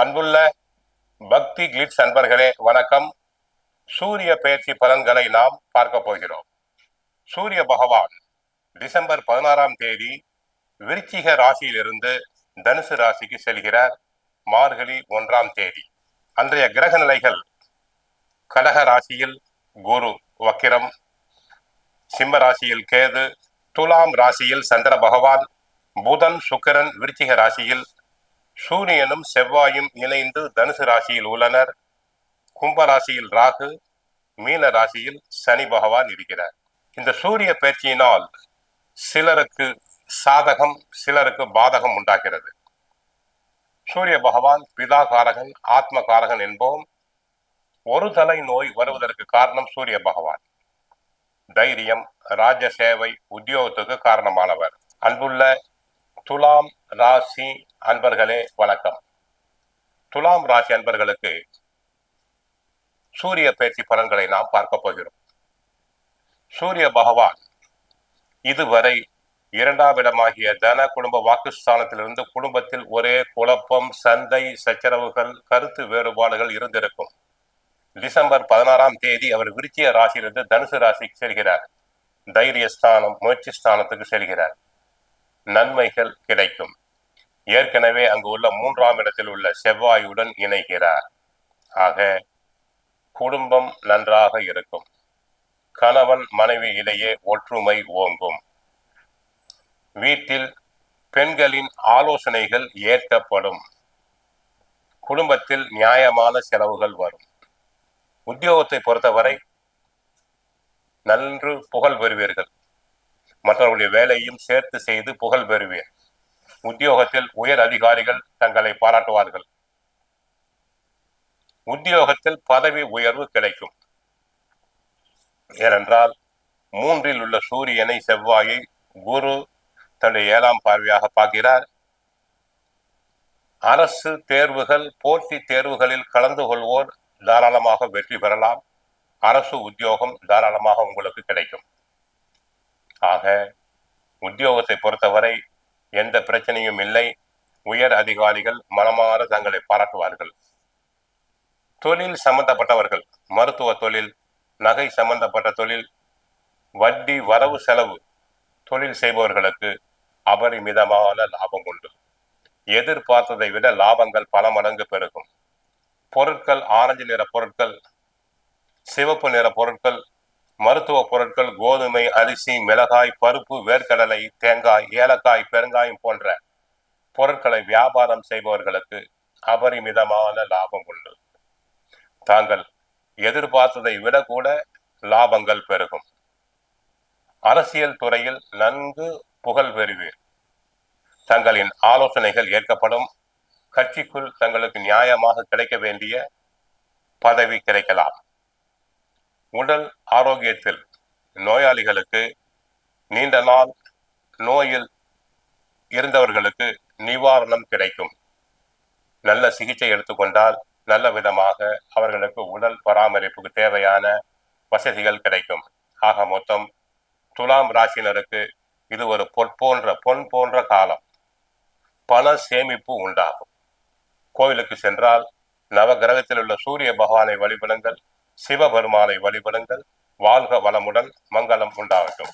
அன்புள்ள பக்தி கிளிட்ஸ் அன்பர்களே வணக்கம். சூரிய பயிற்சி பலன்களை நாம் பார்க்க போகிறோம். சூரிய பகவான் டிசம்பர் பதினாறாம் தேதி விருச்சிக ராசியிலிருந்து தனுசு ராசிக்கு செல்கிறார். மார்கழி ஒன்றாம் தேதி. அன்றைய கிரக நிலைகள் கடக ராசியில் குரு வக்கிரம் சிம்ம ராசியில் கேது துலாம் ராசியில் சந்திர பகவான் புதன் சுக்கிரன் விருச்சிக ராசியில் சூரியனும் செவ்வாயும் இணைந்து தனுசு ராசியில் உள்ளனர். கும்ப ராசியில் ராகு மீன ராசியில் சனி பகவான் இருக்கிறார். இந்த சூரிய பயிற்சியினால் சிலருக்கு சாதகம் சிலருக்கு பாதகம் உண்டாகிறது. சூரிய பகவான் பிதாகாரகன் ஆத்மகாரகன் என்போம். ஒரு தலை நோய் வருவதற்கு காரணம் சூரிய பகவான். தைரியம் ராஜ சேவை உத்தியோகத்துக்கு காரணமானவர். அன்புள்ள துலாம் ராசி அன்பர்களே வணக்கம். துலாம் ராசி அன்பர்களுக்கு சூரிய பயிற்சி பலன்களை நாம் பார்க்க போகிறோம். சூரிய பகவான் இதுவரை இரண்டாம் இடமாகிய தன குடும்ப வாக்குஸ்தானத்திலிருந்து குடும்பத்தில் ஒரே குழப்பம் சந்தை சச்சரவுகள் கருத்து வேறுபாடுகள் இருந்திருக்கும். டிசம்பர் பதினாறாம் தேதி அவர் விருச்சிய ராசியிலிருந்து தனுசு ராசிக்கு செல்கிறார். தைரிய ஸ்தானம் முயற்சி ஸ்தானத்துக்கு செல்கிறார். நன்மைகள் கிடைக்கும். ஏற்கனவே அங்கு உள்ள மூன்றாம் இடத்தில் உள்ள செவ்வாயுடன் இணைகிறார். ஆக குடும்பம் நன்றாக இருக்கும். கணவன் மனைவி இடையே ஒற்றுமை ஓங்கும். வீட்டில் பெண்களின் ஆலோசனைகள் ஏற்கப்படும் குடும்பத்தில் நியாயமான செலவுகள் வரும். உத்தியோகத்தை பொறுத்தவரை நன்று புகழ் பெறுவீர்கள். மற்றவர்களுடைய வேலையும் சேர்த்து செய்து புகழ் பெறுவீர். உத்தியோகத்தில் உயர் அதிகாரிகள் தங்களை பாராட்டுவார்கள். உத்தியோகத்தில் பதவி உயர்வு கிடைக்கும். ஏனென்றால் மூன்றில் உள்ள சூரியனை செவ்வாயை குரு தன்னுடைய ஏழாம் பார்வையாக பார்க்கிறார். அரசு தேர்வுகள் போட்டி தேர்வுகளில் கலந்து கொள்வோர் தாராளமாக வெற்றி பெறலாம். அரசு உத்தியோகம் தாராளமாக உங்களுக்கு கிடைக்கும். ஆக உத்தியோகத்தை பொறுத்தவரை எந்த பிரச்சனையும் இல்லை. உயர் அதிகாரிகள் மனமாற தங்களை பாராட்டுவார்கள். தொழில் சம்பந்தப்பட்டவர்கள் மருத்துவ தொழில் நகை சம்பந்தப்பட்ட தொழில் வட்டி வரவு செலவு தொழில் செய்பவர்களுக்கு அபரிமிதமான லாபம் உண்டு. எதிர்பார்த்ததை விட லாபங்கள் பல மடங்கு பெருகும். பொருட்கள் ஆரஞ்சு நிற பொருட்கள் சிவப்பு நிற பொருட்கள் மருத்துவ பொருட்கள் கோதுமை அரிசி மிளகாய் பருப்பு வேர்க்கடலை தேங்காய் ஏலக்காய் பெருங்காயம் போன்ற பொருட்களை வியாபாரம் செய்பவர்களுக்கு அபரிமிதமான லாபம் உண்டு. தாங்கள் எதிர்பார்த்ததை விட கூட லாபங்கள் பெருகும். அரசியல் துறையில் நன்கு புகழ் பெறுவீர். தங்களின் ஆலோசனைகள் ஏற்கப்படும். கட்சிக்குள் தங்களுக்கு நியாயமாக கிடைக்க வேண்டிய பதவி கிடைக்கலாம். உடல் ஆரோக்கியத்தில் நோயாளிகளுக்கு நீண்ட நாள் நோயில் இருந்தவர்களுக்கு நிவாரணம் கிடைக்கும். நல்ல சிகிச்சை எடுத்துக்கொண்டால் நல்ல விதமாக அவர்களுக்கு உடல் பராமரிப்புக்கு தேவையான வசதிகள் கிடைக்கும். ஆக மொத்தம் துலாம் ராசினருக்கு இது ஒரு பொற்போன்ற பொன் போன்ற காலம். பண சேமிப்பு உண்டாகும். கோவிலுக்கு சென்றால் நவகிரகத்தில் உள்ள சூரிய பகவானை வழிபடுங்கள். சிவபெருமானை வழிபடுங்கள். வாழ்க வளமுடன் மங்களம் உண்டாகட்டும்.